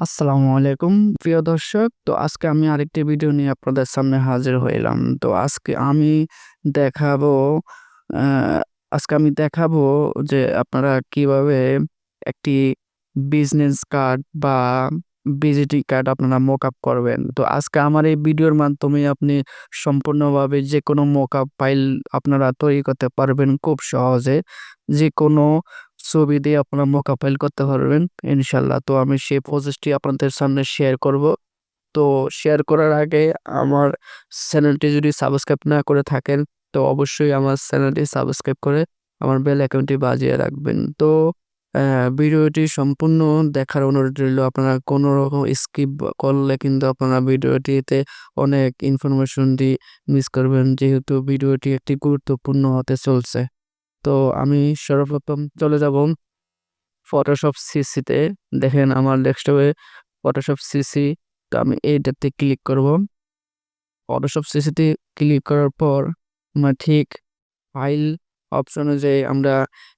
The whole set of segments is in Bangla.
আসসালামু আলাইকুম, প্রিয় দর্শক। তো আজকে আমি আরেকটি ভিডিও নিয়ে আপনাদের সামনে হাজির হইলাম। তো আজকে আমি দেখাবো আজকে আমি দেখাবো যে আপনারা কীভাবে একটি বিজনেস কার্ড বা ভিজিটিং কার্ড আপনারা মক আপ করবেন। তো আজকে আমার এই ভিডিওর মাধ্যমে আপনি সম্পূর্ণভাবে যে কোনো মক আপ ফাইল আপনারা তৈরি করতে পারবেন খুব সহজে। যে কোনো ছবি দিয়ে আপনারা মোকা ফাইল করতে পারবেন, ইনশাল্লাহ। তো আমি সেই প্রসেসটি আপনাদের সামনে শেয়ার করব। তো শেয়ার করার আগে আমার চ্যানেলটি যদি সাবস্ক্রাইব না করে থাকেন, তো অবশ্যই আমার চ্যানেলটি সাবস্ক্রাইব করে আমার বেল অ্যাকাউন্টটি বাজিয়ে রাখবেন। তো ভিডিওটি সম্পূর্ণ দেখার অনুরোধ রইল। আপনারা কোনো রকম স্কিপ করলে কিন্তু আপনারা ভিডিওটিতে অনেক ইনফরমেশন দিয়ে মিস করবেন। যেহেতু ভিডিওটি একটি গুরুত্বপূর্ণ হতে চলছে। তো আমি সর্বপ্রথম চলে যাব ফটোশপ সিসিতে দেখেন আমার ডেস্কটপে ফটোশপ সিসি তো আমি এইটাতে ক্লিক করব। ফটোশপ সিসিতে ক্লিক করার পর আমরা ঠিক ফাইল অপশন অনুযায়ী আমরা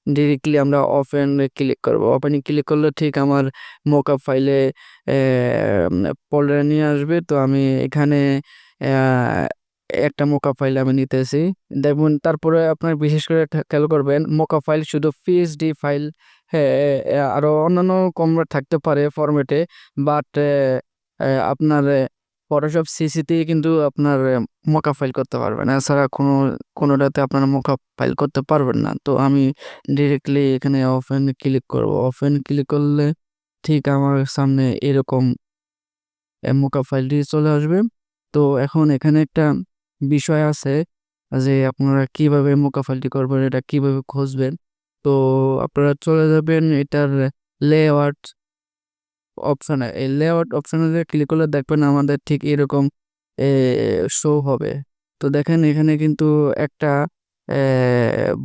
ডিরেক্টলি আমরা ওপেন ক্লিক করব। ওপেনে ক্লিক করলে ঠিক আমার মোকআপ ফাইলে ফোল্ডার নিয়ে আসবে। তো আমি এখানে একটা মোকা ফাইল আমি নিতেছি। দেখুন, তারপরে আপনার বিশেষ করে খেয়াল করবেন, মোকা ফাইল শুধু পিএইচডি ফাইল হ্যাঁ আরও অন্যান্য কমরা থাকতে পারে ফরম্যাটে বাট আপনার ফটোশপ সিসিতে কিন্তু আপনার মোকা ফাইল করতে পারবেন। এছাড়া কোনো, কোনোটাতে আপনার মোকা ফাইল করতে পারবেন না। তো আমি ডিরেক্টলি এখানে ওপেন ক্লিক করব। ওপেন ক্লিক করলে ঠিক আমার সামনে এরকম মোকা ফাইলটি চলে আসবে। তো এখন এখানে একটা বিষয় আছে যে আপনারা কীভাবে মোকা ফাইলটি করবেন, এটা কীভাবে খুঁজবেন। তো আপনারা চলে যাবেন এটার লে লেআউট অপশানে এই লে লেআউট অপশানে ক্লিক করলে দেখবেন আমাদের ঠিক এরকম শো হবে। তো দেখেন এখানে কিন্তু একটা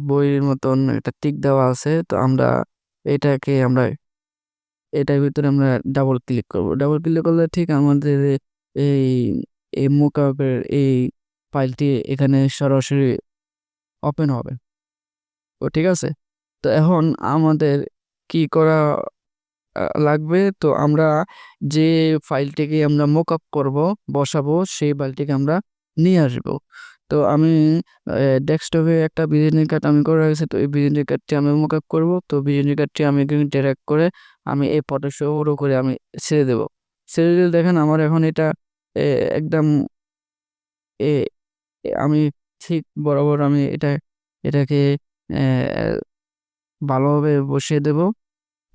বইয়ের মতন একটা টিক দেওয়া আছে। তো আমরা এটাকে আমরা, এটার ভিতরে আমরা ডাবল ক্লিক করব। ডাবল ক্লিক করলে ঠিক আমাদের এই এই মোকাপের এই ফাইলটি এখানে সরাসরি ওপেন হবে। ও, ঠিক আছে? তো এখন আমাদের কি করা লাগবে? তো আমরা যে ফাইলটিকে আমরা মোক আপ করব, বসাবো, সেই ফাইলটিকে আমরা নিয়ে আসব। তো আমি ডেস্কটপে একটা ভিজিটিং কার্ড আমি করে রাখছি তো এই ভিজিটিং কার্ডটি আমি মোক আপ করব। তো ভিজিটিং কার্ডটি আমি ড্র্যাগ করে আমি এই ফটোশপের করে আমি ছেড়ে দেবো। ছেড়ে দিলে দেখেন আমার এখন এটা একদম আমি ঠিক বরাবর আমি এটা, এটাকে ভালোভাবে বসিয়ে দেব।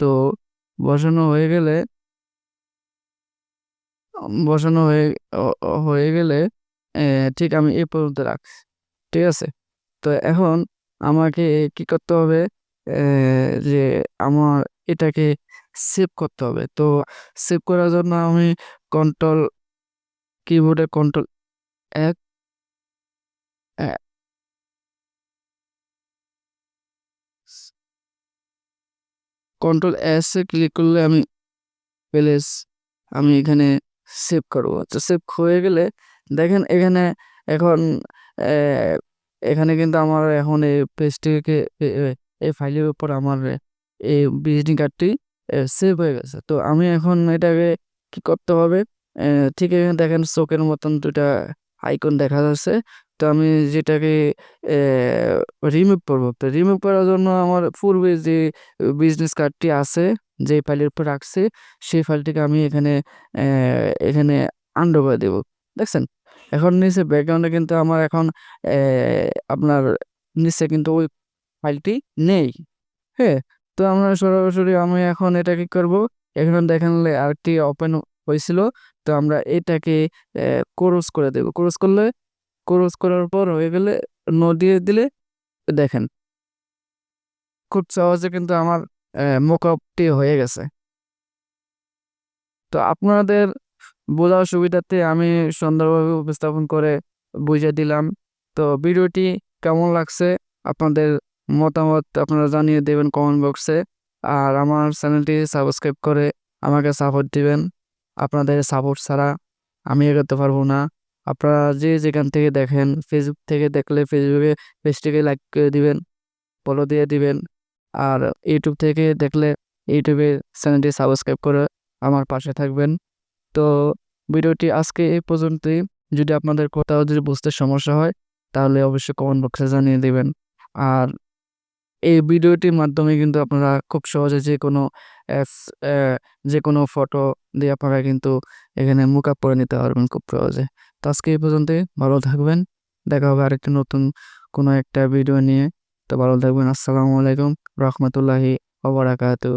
তো বসানো হয়ে গেলে, বসানো হয়ে হয়ে গেলে ঠিক আমি এ পর্যন্ত রাখছি, ঠিক আছে? তো এখন আমাকে কি করতে হবে? যে আমার এটাকে সেভ করতে হবে। তো সেভ করার জন্য আমি কন্ট্রোল কিবোর্ডে কন্ট্রোল এক কন্ট্রোল এস এ ক্লিক করলে আমি প্লেস আমি এখানে সেভ করব। তো সেভ হয়ে গেলে দেখেন এখানে এখন এখানে কিন্তু আমার এখন এই পেজটিকে এই ফাইলের উপর আমার এই ভিজিটিং কার্ডটি সেভ হয়ে গেছে। তো আমি এখন এটাকে কি করতে হবে? ঠিক এখানে দেখেন চোখের মতন দুটা আইকন দেখা যাচ্ছে। তো আমি যেটাকে রিমুভ করব। তো রিমুভ করার জন্য আমার পূর্বে যে বিজনেস কার্ডটি আছে যে ফাইলের উপর রাখছে, সেই ফাইলটিকে আমি এখানে এখানে আন্ডু করে দেবো। দেখছেন? এখন নিচে ব্যাকগ্রাউন্ডে কিন্তু আমার এখন আপনার নিচে কিন্তু ওই ফাইলটি নেই। হ্যাঁ? তো আমরা সরাসরি আমি এখন এটা কি করব? এখানে দেখেন আরেকটি ওপেন হয়েছিল। তো আমরা এটাকে ক্রস করে দেবো। ক্রস করলে ক্রস করার পর হয়ে গেলে নো দিয়ে দিলে দেখেন। খুব সহজে কিন্তু আমার মোকআপটি হয়ে গেছে। তো আপনাদের বোঝার সুবিধার্থে আমি সুন্দরভাবে উপস্থাপন করে বুঝে দিলাম। তো ভিডিওটি কেমন লাগছে? আপনাদের মতামত আপনারা জানিয়ে দেবেন কমেন্ট বক্সে আর আমার চ্যানেলটি সাবস্ক্রাইব করে আমাকে সাপোর্ট দিবেন। আপনাদের সাপোর্ট ছাড়া আমি এগোতে পারব না। আপনারা যে যেখান থেকে দেখেন ফেসবুক থেকে দেখলে ফেসবুকে পেজটিকে লাইক করে দিবেন ফলো দিয়ে দিবেন আর ইউটিউব থেকে দেখলে ইউটিউবে চ্যানেলটি সাবস্ক্রাইব করে আমার পাশে থাকবেন। তো ভিডিওটি আজকে এই পর্যন্তই। যদি আপনাদের কোথাও যদি বুঝতে সমস্যা হয়, তাহলে অবশ্যই কমেন্ট বক্সে জানিয়ে দেবেন আর এই ভিডিওটির মাধ্যমে কিন্তু আপনারা খুব সহজে যেকোনো অ্যাপস যে কোনো ফটো দিয়ে আপনারা কিন্তু এখানে মুখ আপ করে নিতে পারবেন খুব সহজে। তো আজকে এই পর্যন্তই। ভালো থাকবেন। দেখা হবে আরেকটি নতুন কোনো একটা ভিডিও নিয়ে। তো ভালো থাকবেন। আসসালামু আলাইকুম, রহমতুল্লাহি ওবরাকাতু।